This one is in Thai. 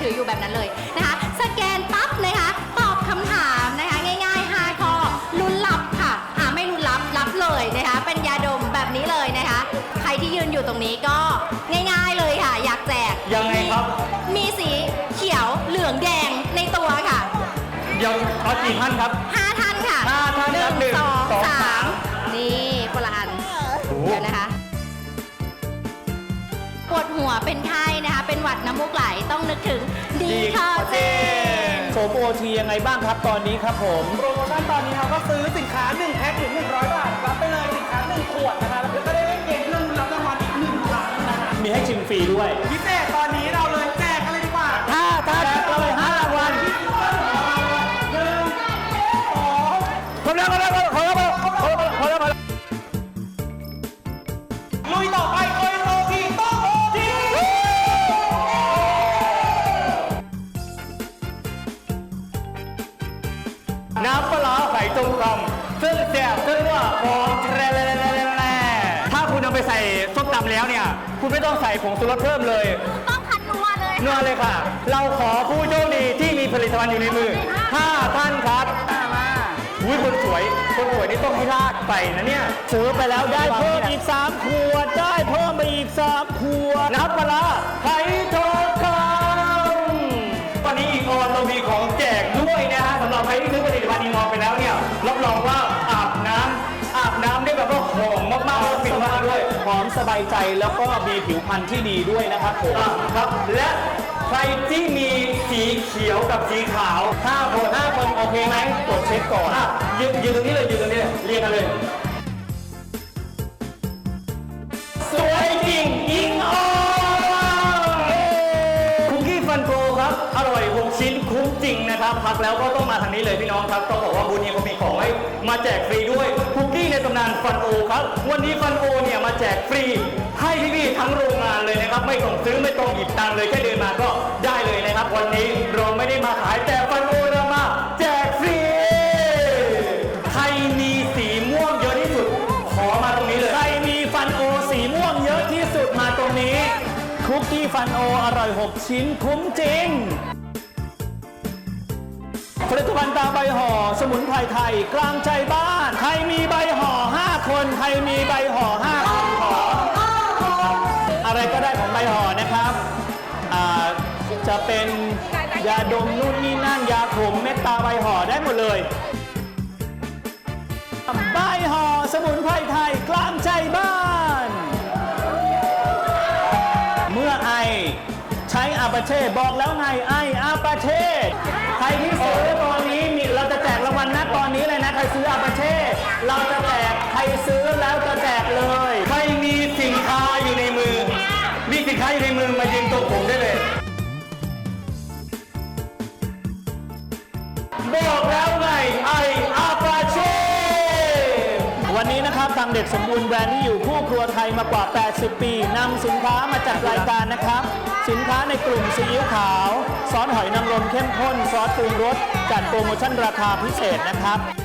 ถืออยู่แบบนั้นเลยนะคะ สแกนปั๊บนะคะตอบคำถามนะคะง่ายๆ5ข้อลุ้นรับค่ะอ่าไม่ลุ้นรับรับเลยนะคะ เป็นยาดมแบบนี้เลยนะคะ ใครที่ยืนอยู่ตรงนี้ก็ง่ายๆเลยค่ะ อยากแจกยังไงครับ มีสีเขียวเหลืองแดงในตัวค่ะเดี๋ยวเอากี่ท่านครับห้าท่านค่ะห้าท่านครับหนึ่งสองสองสาสามมนี่คนละอันเดี๋ยวนะคะป วดหัวเป็นไข้นะคะ เป็นหวัดน้ำมูกไหลต้องนึกถึงดีคอเจน โสมโอทียังไงบ้างครับตอนนี้ครับผม โปรโมชั่นตอนนี้เราก็ซื้อสินค้า 1 แพ็คถึง 100 บาท รับไปเลยสินค้า 1 ขวดนะคะแล้วก็ได้เล่นเกมเรื่องรับรางวัลอีก1ครั้งนะคะมีให้ชิมฟรีด้วย พิเศษตอนนี้เราเลยแจกกันเลยดีกว่าถ้าท่านเลยห้าวันหนึ่งสองพร้อมแล้วพร้อมแล้วพร้อมแล้ว น้ำปลาร้าไข่ต้มคำซึ่งแซ่บซึ่งว่าหอมแทรถ้าคุณเอาไปใส่ส้มตำแล้วเนี่ย คุณไม่ต้องใส่ผงชูรสเพิ่มเลย ต้องคันนัวเลย นัวเลยค่ะ เราขอผู้โชคดีที่มีผลิตภัณฑ์อยู่ในมือ5ท่านครับมาอุ้ยคนสวย คนสวยนี่ต้องให้ลากไปนะเนี่ยซื้อไปแล้วได้เพิ่มอีก 3 ขวด ได้เพิ่มไปอีก 3 ขวด น้ำปลาร้าไข่ทองคำวันนี้อีกออนเรามีของแจกด้วยนะฮะสำห รับใครที่ซื้อผลิตภัณฑ์อีกออนไปแล้วเนี่ยรับรองว่าอาบน้ำอาบน้ำได้แบบว่าหอมมากๆแล้วฟินมากด้วย หอมสบายใจแล้วก็มีผิวพรรณที่ดีด้วยนะครับผม อะครับและใครที่มีสีเขียวกับสีขาวห้าคนห้าคนโอเคไหมตรวจเช็คก่อนอะยืนยืนตรงนี้เลยยืนตรงนี้เลยเรียงกันเลย สวยจริงยิงออนคุกกี้ฟันโกครับ อร่อย 6 ชิ้นคุ้ม จริงนะครับพักแล้วก็ต้องมาทางนี้เลยพี่น้องครับต้องบอกว่าบุญนี้เขามีของให้มาแจกฟรีด้วยคุกกี้ในตำนานฟันโอครับวันนี้ฟันโอเนี่ยมาแจกฟรีให้พี่ๆทั้งโรงงานเลยนะครับ ไม่ต้องซื้อไม่ต้องหยิบตังค์เลยแค่เดินมาก็ได้เลยนะครับ วันนี้เราไม่ได้มาขายแต่ฟันโอเรามาแจกฟรีใครมีสีม่วงเยอะที่สุด ขอมาตรงนี้เลยใครมีฟันโอสีม่วงเยอะที่สุดมาตรงนี้คุกกี้ฟันโออร่อย 6 ชิ้นคุ้มจริง ผลิตภัณฑ์ตาใบห่อ สมุนไพรไทย กลางใจบ้าน ใครมีใบห่อ 5 คน ใครมีใบห่อ 5 คนขออะไรก็ได้ของใบห่อนะครับอ่าจะเป็นยาดมนู่นนี่นั่นยาขมเม็ดตาใบห่อได้หมดเลย ใบห่อสมุนไพรไทย กลางใจบ้าน เมื่อไอ ใช้อาปาเช่บอกแล้วไงไออาปาเช่ รที่ซื้อตอนนี้มีเราจะแจกรางวัลนะตอนนี้เลยนะ ใครซื้ออาปาเช่ เราจะแจกใครซื้อ เด็กสมบูรณ์แบรนด์ที่อยู่คู่ครัวไทยมากว่า 80 ปีนำสินค้ามาจัดรายการนะครับ สินค้าในกลุ่มซีอิ๊วขาว ซอสหอยนางรมเข้มข้น ซอสปรุงรส จัดโปรโมชั่นราคาพิเศษนะครับ